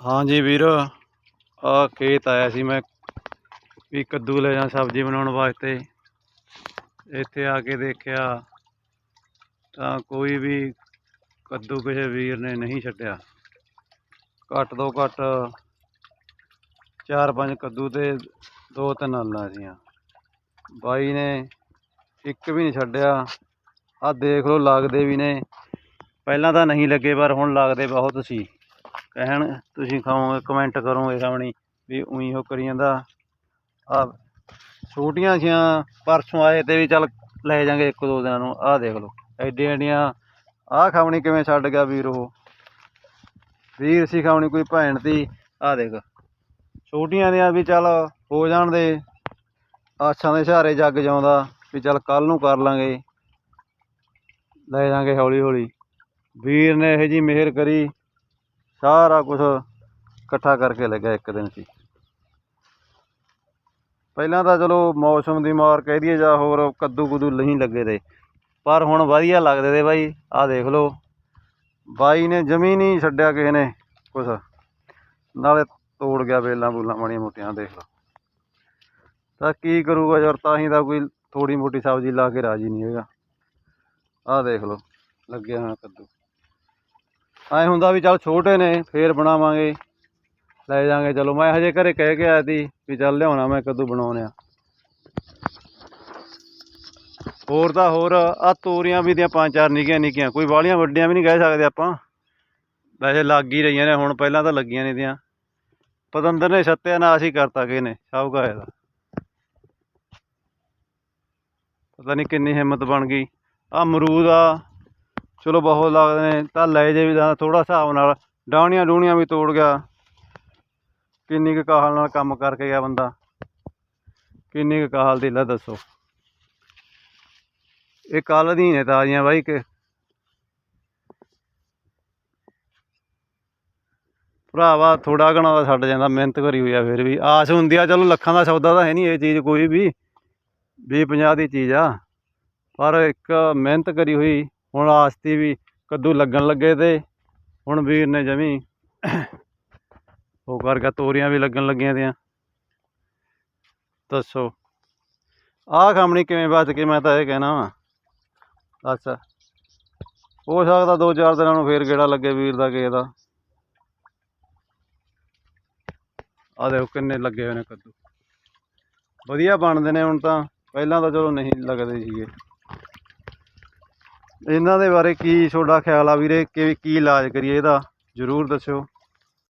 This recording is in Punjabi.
ਹਾਂਜੀ ਵੀਰ ਆ ਖੇਤ ਆਇਆ ਸੀ ਮੈਂ। ਵੀ ਕੱਦੂ ਲੈ ਜਾਂ ਸਬਜ਼ੀ ਬਣਾਉਣ ਵਾਸਤੇ। ਇੱਥੇ ਆ ਕੇ ਦੇਖਿਆ, ਤਾਂ ਕੋਈ ਵੀ ਕੱਦੂ ਕਿਸੇ ਵੀਰ ਨੇ ਨਹੀਂ ਛੱਡਿਆ। ਘੱਟ ਤੋਂ ਘੱਟ ਚਾਰ ਪੰਜ ਕੱਦੂ ਤੇ ਦੋ ਤਿੰਨ ਆਲਾਂ ਸੀਆਂ। ਬਾਈ ਨੇ ਇੱਕ ਵੀ ਨਹੀਂ ਛੱਡਿਆ। ਆ ਦੇਖ ਲਓ, ਲੱਗਦੇ ਵੀ ਨੇ। ਪਹਿਲਾਂ ਤਾਂ ਨਹੀਂ ਲੱਗੇ, ਪਰ ਹੁਣ ਲੱਗਦੇ ਬਹੁਤ ਸੀ। ਕਹਿਣ, ਤੁਸੀਂ ਖਾਓਗੇ ਕਮੈਂਟ ਕਰੋਗੇ ਸਾਹਮਣੇ ਵੀ ਉਹੀ ਉਹ ਕਰੀ ਜਾਂਦਾ। ਆ ਛੋਟੀਆਂ ਜਿਹੀਆਂ ਪਰਸੋਂ ਆਏ ਤੇ ਵੀ ਚੱਲ ਲੈ ਜਾਾਂਗੇ ਇੱਕ ਦੋ ਦਿਨਾਂ ਨੂੰ, ਆਹ ਦੇਖ ਲਓ, ਐਡੀਆਂ ਐਡੀਆਂ, ਆਹ ਖਾਵਣੀ ਕਿਵੇਂ ਛੱਡ ਗਿਆ ਵੀਰ ਉਹ। ਵੀਰ ਸੀ ਖਾਵਣੀ ਕੋਈ ਭੈਣ ਦੀ, ਆਹ ਦੇਖ, ਛੋਟੀਆਂ ਦੀਆਂ ਵੀ ਚੱਲ ਹੋ ਜਾਣ ਦੇ ਆਸਾਂ ਦੇ ਸਹਾਰੇ ਜੱਗ ਜਾਉਂਦਾ, ਵੀ ਚੱਲ ਕੱਲ ਨੂੰ ਕਰ ਲਾਂਗੇ, ਲੈ ਜਾਾਂਗੇ ਹੌਲੀ ਹੌਲੀ ਵੀਰ ਨੇ ਇਹੋ ਜੀ ਮਿਹਰ ਕਰੀ ਸਾਰਾ ਕੁਝ ਇਕੱਠਾ ਕਰਕੇ ਲੱਗਿਆ ਇੱਕ ਦਿਨ ਸੀ ਪਹਿਲਾਂ ਤਾਂ ਚਲੋ ਮੌਸਮ ਦੀ ਮਾਰ ਕਹਿ ਦਈਏ ਜਾਂ ਹੋਰ ਕੱਦੂ ਕੁਦੂ ਨਹੀਂ ਲੱਗੇ ਤੇ, ਪਰ ਹੁਣ ਵਧੀਆ ਲੱਗਦੇ ਤੇ ਬਾਈ, ਆਹ ਦੇਖ ਲਓ। ਬਾਈ ਨੇ ਜਮੀ ਨਹੀਂ ਛੱਡਿਆ ਕਿਸੇ ਨੇ ਕੁਛ। ਨਾਲੇ ਤੋੜ ਗਿਆ ਵੇਲਾਂ ਬੂਲਾਂ ਮਾੜੀਆਂ ਮੋਟੀਆਂ, ਦੇਖ ਲਓ। ਤਾਂ ਕੀ ਕਰੂਗਾ ਯਾਰ, ਤਾਂ ਹੀ ਤਾਂ ਕੋਈ ਥੋੜੀ ਮੋਟੀ ਸਬਜ਼ੀ ਲਾ ਕੇ ਰਾਜੀ ਨਹੀਂ ਹੈਗਾ। ਆਹ ਦੇਖ ਲਓ, ਲੱਗਿਆ ਹੋਇਆ ਕੱਦੂ। ਐ ਹੁੰਦਾ ਵੀ ਚੱਲ ਛੋਟੇ ਨੇ, ਫੇਰ ਬਣਾਵਾਂਗੇ। ਲੈ ਜਾਾਂਗੇ, ਚਲੋ ਮੈਂ ਹਜੇ ਘਰੇ ਕਹਿ ਕੇ ਆਇਆ ਸੀ ਵੀ ਚੱਲ ਲਿਆਉਣਾ ਮੈਂ ਕਦੋਂ ਬਣਾਉਣੇ ਆ ਹੋਰ ਤਾਂ ਹੋਰ ਆ ਤੋਰੀਆਂ ਵੀ ਦੀਆਂ ਪੰਜ ਚਾਰ ਨਿੱਕੀਆਂ ਨਿੱਕੀਆਂ, ਕੋਈ ਵਾਲੀਆਂ ਵੱਡੀਆਂ ਵੀ ਨਹੀਂ ਕਹਿ ਸਕਦੇ ਆਪਾਂ। ਵੈਸੇ ਲੱਗ ਹੀ ਰਹੀਆਂ ਨੇ, ਹੁਣ ਪਹਿਲਾਂ ਤਾਂ ਲੱਗੀਆਂ ਨਹੀਂ ਦੀਆਂ। ਪਤੰਦਰ ਨੇ ਛੱਤਿਆ ਸੱਤਿਆਨਾਸ਼ ਹੀ ਕਰਤਾ ਕਿਸੇ ਨੇ ਸਭ ਕਾ ਦਾ। ਪਤਾ ਨਹੀਂ ਕਿੰਨੀ ਹਿੰਮਤ ਬਣ ਗਈ। ਆ ਅਮਰੂਦ ਆ ਚਲੋ ਬਹੁਤ ਲੱਗਦੇ ਨੇ, ਤਾਂ ਲੈ ਜੇ ਵੀ ਤਾਂ ਥੋੜਾ ਹਿਸਾਬ ਨਾਲ ਡਾਉਣੀਆਂ ਡੂਣੀਆਂ ਵੀ ਤੋੜ ਗਿਆ। ਕਿੰਨੀ ਕੁ ਕਾਹਲ ਨਾਲ ਕੰਮ ਕਰਕੇ ਗਿਆ ਬੰਦਾ। ਕਿੰਨੀ ਕੁ ਕਾਹਲ ਦੀ ਲੈ ਦੱਸੋ। ਇਹ ਕੱਲ ਦੀ ਨੇ ਤਾਜ਼ੀਆਂ ਬਾਈ ਕਿ। ਭਰਾਵਾ ਥੋੜਾ ਘਣਾ ਦਾ ਛੱਡ ਜਾਂਦਾ, ਮਿਹਨਤ ਕਰੀ ਹੋਈ ਆ ਫਿਰ ਵੀ। ਆਸ ਹੁੰਦੀ ਆ, ਚਲੋ ਲੱਖਾਂ ਦਾ ਸੌਦਾ ਤਾਂ ਹੈ ਨਹੀਂ ਇਹ ਚੀਜ਼ ਕੋਈ ਵੀ। ਵੀਹ ਪੰਜਾਹ ਦੀ ਚੀਜ਼ ਆ। ਪਰ ਇੱਕ ਮਿਹਨਤ ਕਰੀ ਹੋਈ। ਹੁਣ ਆਸਤੀ ਵੀ ਕੱਦੂ ਲੱਗਣ ਲੱਗੇ ਤੇ ਹੁਣ ਵੀਰ ਨੇ ਜਮੀ ਉਹ ਕਰ ਗਿਆ, ਤੋਰੀਆਂ ਵੀ ਲੱਗਣ ਲੱਗੀਆਂ ਤੀਆਂ। ਦੱਸੋ। ਆਹ ਖਾਮਣੀ ਕਿਵੇਂ ਬਚ ਕੇ ਮੈਂ ਤਾਂ ਇਹ ਕਹਿਣਾ ਵਾ। ਅੱਛਾ ਹੋ ਸਕਦਾ ਦੋ ਚਾਰ ਦਿਨਾਂ ਨੂੰ ਫੇਰ ਗੇੜਾ ਲੱਗੇ ਵੀਰ ਦਾ ਕਿਸੇ ਦਾ। ਆ ਦੇਖੋ ਕਿੰਨੇ ਲੱਗੇ ਹੋਏ ਨੇ ਕੱਦੂ। ਵਧੀਆ ਬਣਦੇ ਨੇ ਹੁਣ ਤਾਂ, ਪਹਿਲਾਂ ਤਾਂ ਚਲੋ ਨਹੀਂ ਲੱਗਦੇ ਸੀਗੇ। ਇਹਨਾਂ ਦੇ ਬਾਰੇ ਕੀ ਤੁਹਾਡਾ ਖਿਆਲ ਆ ਵੀਰੇ? ਕਿ ਕੀ ਇਲਾਜ ਕਰੀਏ ਇਹਦਾ? ਜ਼ਰੂਰ ਦੱਸਿਓ।